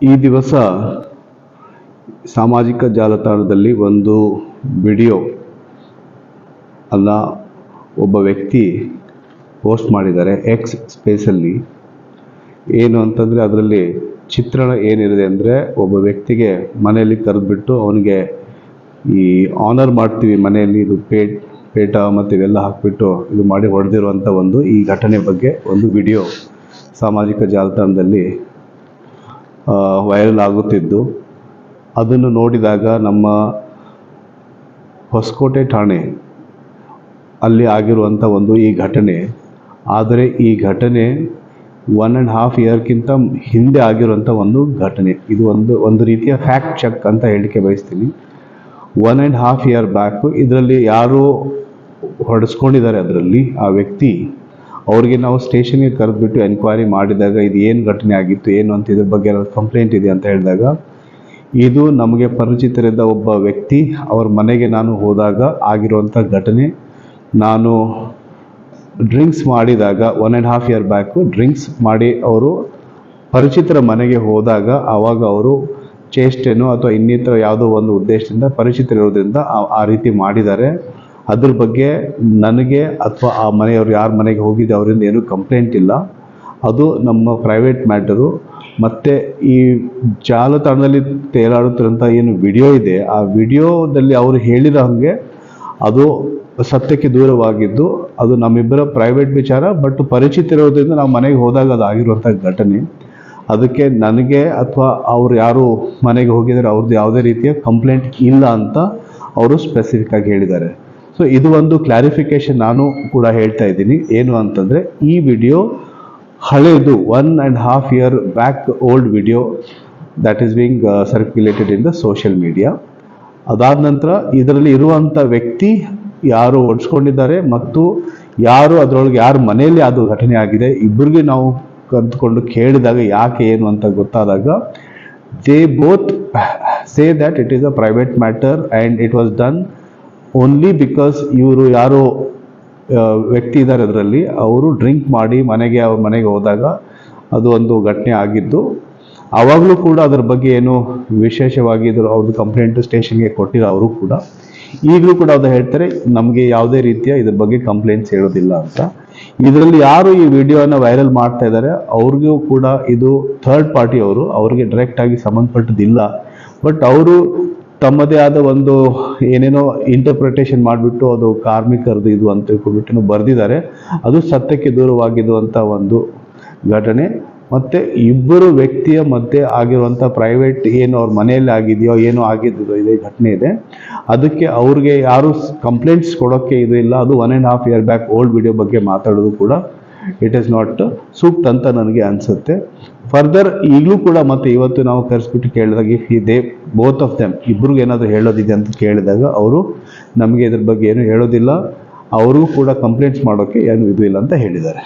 ಈ ದಿವಸ ಸಾಮಾಜಿಕ ಜಾಲತಾಣದಲ್ಲಿ ಒಂದು ವಿಡಿಯೋ ಅಲ್ಲ ಒಬ್ಬ ವ್ಯಕ್ತಿ ಪೋಸ್ಟ್ ಮಾಡಿದ್ದಾರೆ ಎಕ್ಸ್ ಸ್ಪೇಸಲ್ಲಿ ಏನು ಅಂತಂದರೆ ಅದರಲ್ಲಿ ಚಿತ್ರಣ ಏನಿದೆ ಅಂದರೆ ಒಬ್ಬ ವ್ಯಕ್ತಿಗೆ ಮನೆಯಲ್ಲಿ ಕರೆದುಬಿಟ್ಟು ಅವನಿಗೆ ಈ ಆನರ್ ಮಾಡ್ತೀವಿ ಮನೆಯಲ್ಲಿ, ಇದು ಪೇಟ್ ಪೇಟ ಮತ್ತು ಇವೆಲ್ಲ ಹಾಕಿಬಿಟ್ಟು ಇದು ಮಾಡಿ ಹೊಡೆದಿರುವಂಥ ಒಂದು ಈ ಘಟನೆ ಬಗ್ಗೆ ಒಂದು ವಿಡಿಯೋ ಸಾಮಾಜಿಕ ಜಾಲತಾಣದಲ್ಲಿ ವೈರಲ್ ಆಗುತ್ತಿದ್ದು. ಅದನ್ನು ನೋಡಿದಾಗ ನಮ್ಮ ಹೊಸಕೋಟೆ ಠಾಣೆ ಅಲ್ಲಿ ಆಗಿರುವಂಥ ಒಂದು ಈ ಘಟನೆ. ಆದರೆ ಈ ಘಟನೆ ಒನ್ ಆ್ಯಂಡ್ ಹಾಫ್ ಇಯರ್ಗಿಂತ ಹಿಂದೆ ಆಗಿರುವಂಥ ಒಂದು ಘಟನೆ. ಇದು ಒಂದು ಒಂದು ರೀತಿಯ ಫ್ಯಾಕ್ಟ್ ಚೆಕ್ ಅಂತ ಹೇಳಲಿಕ್ಕೆ ಬಯಸ್ತೀನಿ. One and half year back ಇದರಲ್ಲಿ ಯಾರು ಹೊಡೆಸ್ಕೊಂಡಿದ್ದಾರೆ ಅದರಲ್ಲಿ ಆ ವ್ಯಕ್ತಿ. ಅವ್ರಿಗೆ ನಾವು ಸ್ಟೇಷನ್ಗೆ ಕರೆದ್ಬಿಟ್ಟು ಎನ್ಕ್ವೈರಿ ಮಾಡಿದಾಗ ಇದು ಏನು ಘಟನೆ ಆಗಿತ್ತು, ಏನು ಅಂತ ಇದ್ರ ಬಗ್ಗೆ ಕಂಪ್ಲೇಂಟ್ ಇದೆ ಅಂತ ಹೇಳಿದಾಗ, ಇದು ನಮಗೆ ಪರಿಚಿತರಿದ್ದ ಒಬ್ಬ ವ್ಯಕ್ತಿ, ಅವ್ರ ಮನೆಗೆ ನಾನು ಹೋದಾಗ ಆಗಿರುವಂಥ ಘಟನೆ. ನಾನು ಡ್ರಿಂಕ್ಸ್ ಮಾಡಿದಾಗ one and half year back drinks ಮಾಡಿ ಅವರು ಪರಿಚಿತರ ಮನೆಗೆ ಹೋದಾಗ ಆವಾಗ ಅವರು ಚೇಷ್ಟೆನೋ ಅಥವಾ ಇನ್ನಿತರ ಯಾವುದೋ ಒಂದು ಉದ್ದೇಶದಿಂದ ಪರಿಚಿತರಿರೋದ್ರಿಂದ ಆ ರೀತಿ ಮಾಡಿದ್ದಾರೆ. ಅದ್ರ ಬಗ್ಗೆ ನನಗೆ ಅಥವಾ ಆ ಮನೆಯವರು ಯಾರ ಮನೆಗೆ ಹೋಗಿದ್ದೆ ಅವರಿಂದ ಏನೂ ಕಂಪ್ಲೇಂಟ್ ಇಲ್ಲ. ಅದು ನಮ್ಮ ಪ್ರೈವೇಟ್ ಮ್ಯಾಟರು ಮತ್ತು ಈ ಜಾಲತಾಣದಲ್ಲಿ ತೇಲಾಡುತ್ತಿರೋಂಥ ಏನು ವಿಡಿಯೋ ಇದೆ, ಆ ವಿಡಿಯೋದಲ್ಲಿ ಅವರು ಹೇಳಿರೋ ಹಾಗೆ ಅದು ಸತ್ಯಕ್ಕೆ ದೂರವಾಗಿದ್ದು, ಅದು ನಮ್ಮಿಬ್ಬರ ಪ್ರೈವೇಟ್ ವಿಚಾರ ಬಟ್ ಪರಿಚಿತ ಇರೋದ್ರಿಂದ ನಾವು ಮನೆಗೆ ಹೋದಾಗ ಅದು ಆಗಿರುವಂಥ ಘಟನೆ. ಅದಕ್ಕೆ ನನಗೆ ಅಥವಾ ಅವ್ರು ಯಾರು ಮನೆಗೆ ಹೋಗಿದ್ದಾರೆ, ಅವ್ರದ್ದು ಯಾವುದೇ ರೀತಿಯ ಕಂಪ್ಲೇಂಟ್ ಇಲ್ಲ ಅಂತ ಅವರು ಸ್ಪೆಸಿಫಿಕ್ ಆಗಿ ಹೇಳಿದ್ದಾರೆ. ಸೊ ಇದು ಒಂದು ಕ್ಲಾರಿಫಿಕೇಶನ್ ನಾನು ಕೂಡ ಹೇಳ್ತಾ ಇದ್ದೀನಿ. ಏನು ಅಂತಂದರೆ, ಈ ವಿಡಿಯೋ ಹಳೆಯದು one and half year back old video that is being circulated in the social media ಅದಾದ ನಂತರ ಇದರಲ್ಲಿ ಇರುವಂಥ ವ್ಯಕ್ತಿ ಯಾರು ಒಡ್ಸ್ಕೊಂಡಿದ್ದಾರೆ ಮತ್ತು ಯಾರು ಅದರೊಳಗೆ ಯಾರ ಮನೆಯಲ್ಲಿ ಅದು ಘಟನೆ ಆಗಿದೆ ಇಬ್ಬರಿಗೆ ನಾವು ಕರೆದುಕೊಂಡು ಕೇಳಿದಾಗ ಯಾಕೆ ಏನು ಅಂತ ಗೊತ್ತಾದಾಗ they both say that it is a private matter and it was done only because ಇವರು ಯಾರೋ ವ್ಯಕ್ತಿ ಇದ್ದಾರೆ ಅದರಲ್ಲಿ, ಅವರು ಡ್ರಿಂಕ್ ಮಾಡಿ ಮನೆಗೆ, ಅವ್ರ ಮನೆಗೆ ಹೋದಾಗ ಅದು ಒಂದು ಘಟನೆ ಆಗಿದ್ದು ಆವಾಗಲೂ ಕೂಡ ಅದರ ಬಗ್ಗೆ ಏನು ವಿಶೇಷವಾಗಿ ಇದ್ರು ಅವ್ರದ್ದು ಕಂಪ್ಲೇಂಟ್ ಸ್ಟೇಷನ್ಗೆ ಕೊಟ್ಟಿರೋ ಅವರು ಕೂಡ. ಈಗಲೂ ಕೂಡ ಅದು ಹೇಳ್ತಾರೆ, ನಮಗೆ ಯಾವುದೇ ರೀತಿಯ ಇದ್ರ ಬಗ್ಗೆ ಕಂಪ್ಲೇಂಟ್ಸ್ ಹೇಳೋದಿಲ್ಲ ಅಂತ. ಇದರಲ್ಲಿ ಯಾರು ಈ ವಿಡಿಯೋನ ವೈರಲ್ ಮಾಡ್ತಾ ಇದ್ದಾರೆ ಅವ್ರಿಗೂ ಕೂಡ ಇದು ಥರ್ಡ್ ಪಾರ್ಟಿ ಅವರು, ಅವ್ರಿಗೆ ಡೈರೆಕ್ಟಾಗಿ ಸಂಬಂಧಪಟ್ಟದಿಲ್ಲ ಬಟ್ ಅವರು ತಮ್ಮದೇ ಆದ ಒಂದು ಏನೇನೋ ಇಂಟರ್ಪ್ರಿಟೇಷನ್ ಮಾಡಿಬಿಟ್ಟು ಅದು ಕಾರ್ಮಿಕರದು ಇದು ಅಂತ ತಿಳ್ಕೊಂಡ್ಬಿಟ್ಟು ಬರೆದಿದ್ದಾರೆ. ಅದು ಸತ್ಯಕ್ಕೆ ದೂರವಾಗಿರುವಂಥ ಒಂದು ಘಟನೆ. ಮತ್ತು ಇಬ್ಬರು ವ್ಯಕ್ತಿಯ ಮಧ್ಯೆ ಆಗಿರುವಂಥ ಪ್ರೈವೇಟ್ ಏನು ಅವ್ರ ಮನೆಯಲ್ಲಿ ಆಗಿದೆಯೋ ಏನೋ ಆಗಿದ್ದೋ ಇದೆ ಘಟನೆ ಇದೆ. ಅದಕ್ಕೆ ಅವ್ರಿಗೆ ಯಾರು ಕಂಪ್ಲೇಂಟ್ಸ್ ಕೊಡೋಕ್ಕೆ ಇದು ಇಲ್ಲ. ಅದು one and half year back old video ಬಗ್ಗೆ ಮಾತಾಡೋದು ಕೂಡ. ಇಟ್ ಈಸ್ ನಾಟ್ ಸೂಕ್ತ ಅಂತ ನನಗೆ ಅನಿಸುತ್ತೆ. ಫರ್ದರ್ ಈಗಲೂ ಕೂಡ ಮತ್ತೆ ಇವತ್ತು ನಾವು ಕರೆಸ್ಬಿಟ್ಟು ಕೇಳಿದಾಗ ಇಫ್ ಈ ದೇ ಬೋತ್ ಆಫ್ ದೆಮ್ ಇಬ್ರಿಗೂ ಏನಾದರೂ ಹೇಳೋದಿದೆ ಅಂತ ಕೇಳಿದಾಗ ಅವರು ನಮಗೆ ಇದ್ರ ಬಗ್ಗೆ ಏನು ಹೇಳೋದಿಲ್ಲ. ಅವರು ಕೂಡ ಕಂಪ್ಲೇಂಟ್ಸ್ ಮಾಡೋಕ್ಕೆ ಏನು ಇದು ಇಲ್ಲ ಅಂತ ಹೇಳಿದ್ದಾರೆ.